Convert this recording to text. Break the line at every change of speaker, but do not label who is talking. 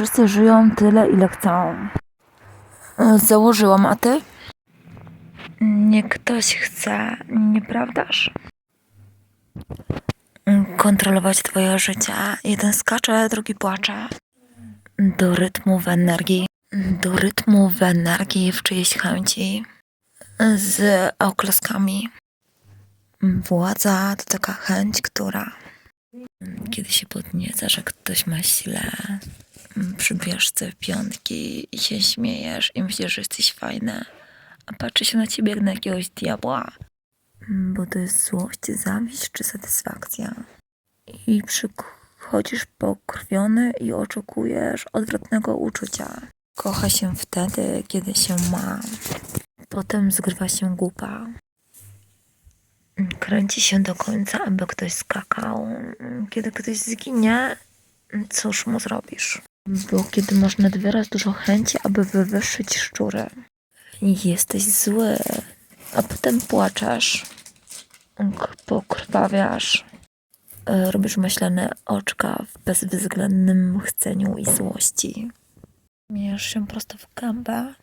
wszyscy żyją tyle, ile chcą. E, Założyłam, a ty? Nie ktoś chce, nieprawdaż? Kontrolować twoje życie. Jeden skacze, drugi płacze. Do rytmu w energii. Do rytmu w energii w czyjejś chęci. Z oklaskami. Władza to taka chęć, która kiedy się podnieca, że ktoś ma źle, przybijasz sobie piątki i się śmiejesz i myślisz, że jesteś fajny, a patrzy się na ciebie jak na jakiegoś diabła. Bo to jest złość, zawiść czy satysfakcja. I przychodzisz pokrwiony i oczekujesz odwrotnego uczucia. Kocha się wtedy, kiedy się ma. Potem zgrywa się głupa. Kręci się do końca, aby ktoś skakał. Kiedy ktoś zginie, cóż mu zrobisz? Bo kiedy masz nadwyraz dużo chęci, aby wywyższyć szczury. Jesteś zły, a potem płaczesz, pokrwawiasz, e, robisz myślane oczka w bezwzględnym chceniu i złości. Mijesz się prosto w gębę